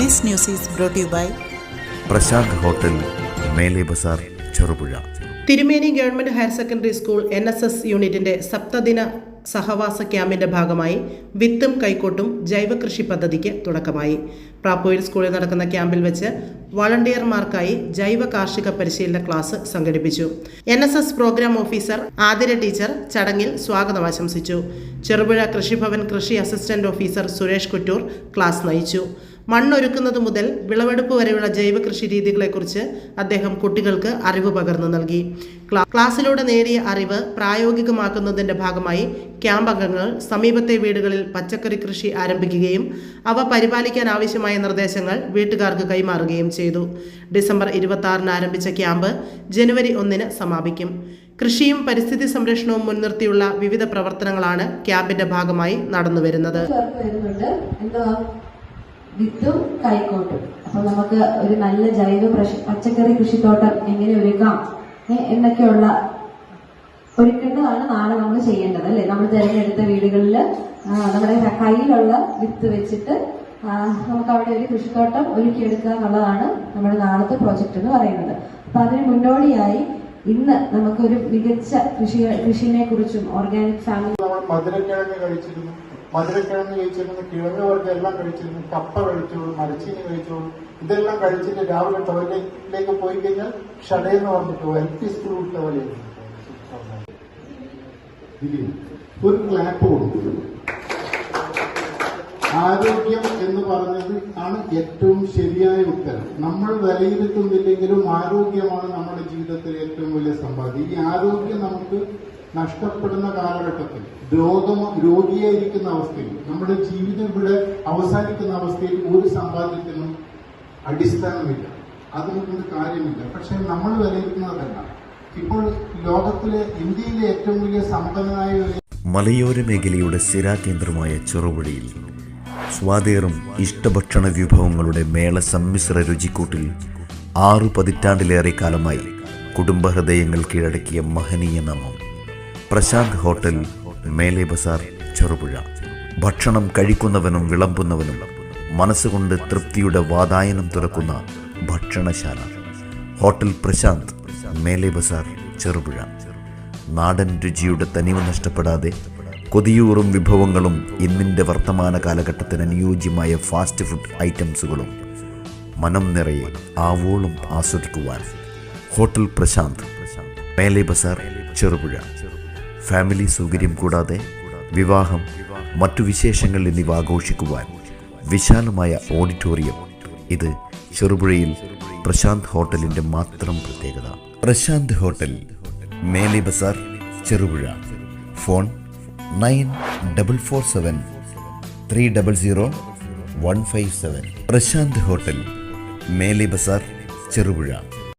This news is brought you by Prashanth hotel മേലെ Bazar Cherupuzha. Thirumeni government higher secondary school N S S യൂണിറ്റിന്റെ സപ്തദിന സഹവാസ ക്യാമ്പിന്റെ ഭാഗമായി വിത്തും കൈക്കോട്ടും ജൈവകൃഷി പദ്ധതിക്ക് തുടക്കമായി. പ്രാപ്പോയിൽ സ്കൂളിൽ നടക്കുന്ന ക്യാമ്പിൽ വെച്ച് വളണ്ടിയർമാർക്കായി ജൈവ കാർഷിക പരിശീലന ക്ലാസ് സംഘടിപ്പിച്ചു. N S S programme officer Athira teacher ചടങ്ങിൽ സ്വാഗതം ആശംസിച്ചു. ചെറുപുഴ കൃഷിഭവൻ കൃഷി assistant officer Suresh Kuttur class നയിച്ചു. മണ്ണൊരുക്കുന്നത് മുതൽ വിളവെടുപ്പ് വരെയുള്ള ജൈവ കൃഷി രീതികളെക്കുറിച്ച് അദ്ദേഹം കുട്ടികൾക്ക് അറിവ് പകർന്നു നൽകി. ക്ലാസ്സിലൂടെ നേടിയ അറിവ് പ്രായോഗികമാക്കുന്നതിന്റെ ഭാഗമായി ക്യാമ്പ് അംഗങ്ങൾ സമീപത്തെ വീടുകളിൽ പച്ചക്കറി കൃഷി ആരംഭിക്കുകയും അവ പരിപാലിക്കാൻ ആവശ്യമായ നിർദ്ദേശങ്ങൾ വീട്ടുകാർക്ക് കൈമാറുകയും ചെയ്തു. ഡിസംബർ ഇരുപത്തി ആറിന് ആരംഭിച്ച ക്യാമ്പ് ജനുവരി ഒന്നിന് സമാപിക്കും. കൃഷിയും പരിസ്ഥിതി സംരക്ഷണവും മുൻനിർത്തിയുള്ള വിവിധ പ്രവർത്തനങ്ങളാണ് ക്യാമ്പിന്റെ ഭാഗമായി നടന്നുവരുന്നത്. വിത്തും കൈക്കോട്ടും. അപ്പൊ നമുക്ക് ഒരു നല്ല ജൈവ പച്ചക്കറി കൃഷിത്തോട്ടം എങ്ങനെ ഒരുക്കാം എന്നൊക്കെയുള്ള ഒരുക്കേണ്ടതാണ് നാളെ നമ്മൾ ചെയ്യേണ്ടത് അല്ലെ? നമ്മൾ തിരഞ്ഞെടുത്ത വീടുകളിൽ നമ്മുടെ കയ്യിലുള്ള വിത്ത് വെച്ചിട്ട് നമുക്ക് അവിടെ ഒരു കൃഷിത്തോട്ടം ഒരുക്കിയെടുക്കുക എന്നുള്ളതാണ് നമ്മുടെ നാളത്തെ പ്രോജക്റ്റ് എന്ന് പറയുന്നത്. അപ്പൊ അതിന് മുന്നോടിയായി ഇന്ന് നമുക്കൊരു മികച്ച കൃഷി കൃഷിനെ കുറിച്ചും ഓർഗാനിക് ഫാമിലി മധുരക്കിഴങ്ങ് കഴിച്ചിരുന്നു. മധുരക്കിഴങ്ങ് കഴിച്ചിരുന്നു കിഴങ്ങ് വർഗം എല്ലാം കഴിച്ചിരുന്നു കപ്പ കഴിച്ചോളൂ മരച്ചീനി കഴിച്ചോളൂ ഇതെല്ലാം കഴിച്ചിട്ട് രാവിലെ ടോയ്ലറ്റിലേക്ക് പോയി കഴിഞ്ഞാൽ ഷടയെന്ന് പറഞ്ഞിട്ട് എൽ പി സ്കൂൾ വിട്ട ഒരു ക്ലാപ്പ് കൊടുക്കും ആരോഗ്യം എന്ന് പറഞ്ഞത് ആണ് ഏറ്റവും ശരിയായ ഉത്തരം. നമ്മൾ വിലയിരുത്തുന്നില്ലെങ്കിലും ആരോഗ്യമാണ് നമ്മുടെ ജീവിതത്തിൽ ഏറ്റവും വലിയ സമ്പാദ്യം. ഈ ആരോഗ്യം നമുക്ക് നഷ്ടപ്പെടുന്ന കാലഘട്ടത്തിൽ രോഗം രോഗിയായിരിക്കുന്ന അവസ്ഥയിൽ നമ്മുടെ ജീവിതം ഇവിടെ അവസാനിക്കുന്ന അവസ്ഥയിൽ ഒരു സമ്പാദ്യത്തിനും അടിസ്ഥാനമില്ല. അതുകൊണ്ട് കാര്യമില്ല. പക്ഷെ നമ്മൾ വിലയിരുത്തുന്നതല്ല. ഇപ്പോൾ ലോകത്തിലെ ഇന്ത്യയിലെ ഏറ്റവും വലിയ സമ്പന്നനായ മലയോര മേഖലയുടെ സ്ഥിരാകേന്ദ്രമായ ചെറുപുഴയിൽ സ്വാതേറും ഇഷ്ടഭക്ഷണ വിഭവങ്ങളുടെ മേള സമ്മിശ്ര രുചിക്കൂട്ടിൽ ആറു പതിറ്റാണ്ടിലേറെ കാലമായി കുടുംബഹൃദയങ്ങൾ കീഴടക്കിയ മഹനീയ നാമം. പ്രശാന്ത് ഹോട്ടൽ മേലെ ബസാർ ചെറുപുഴ. ഭക്ഷണം കഴിക്കുന്നവനും വിളമ്പുന്നവനും മനസ്സുകൊണ്ട് തൃപ്തിയുടെ വാതായനം തുറക്കുന്ന ഭക്ഷണശാല. ഹോട്ടൽ പ്രശാന്ത് മേലെ ബസാർ ചെറുപുഴ. നാടൻ രുചിയുടെ തനിവ് നഷ്ടപ്പെടാതെ കൊതിയൂറും വിഭവങ്ങളും ഇന്നിന്റെ വർത്തമാന കാലഘട്ടത്തിന് അനുയോജ്യമായ ഫാസ്റ്റ് ഫുഡ് ഐറ്റംസുകളും മനം നിറയെ ആവോളം ആസ്വദിക്കുവാൻ. ഹോട്ടൽ പ്രശാന്ത് മേലെ ബസാർ ചെറുപുഴ. ഫാമിലി സൗകര്യം കൂടാതെ വിവാഹം മറ്റു വിശേഷങ്ങൾ എന്നിവ ആഘോഷിക്കുവാൻ വിശാലമായ ഓഡിറ്റോറിയം. ഇത് ചെറുപുഴയിൽ പ്രശാന്ത് ഹോട്ടലിന്റെ മാത്രം പ്രത്യേകത. പ്രശാന്ത് ഹോട്ടൽ മേലെ Bazar Cherupuzha. Phone nine double four seven three double zero one five seven. Prashanth hotel മേലെ ബസാർ ചെറുപുഴ.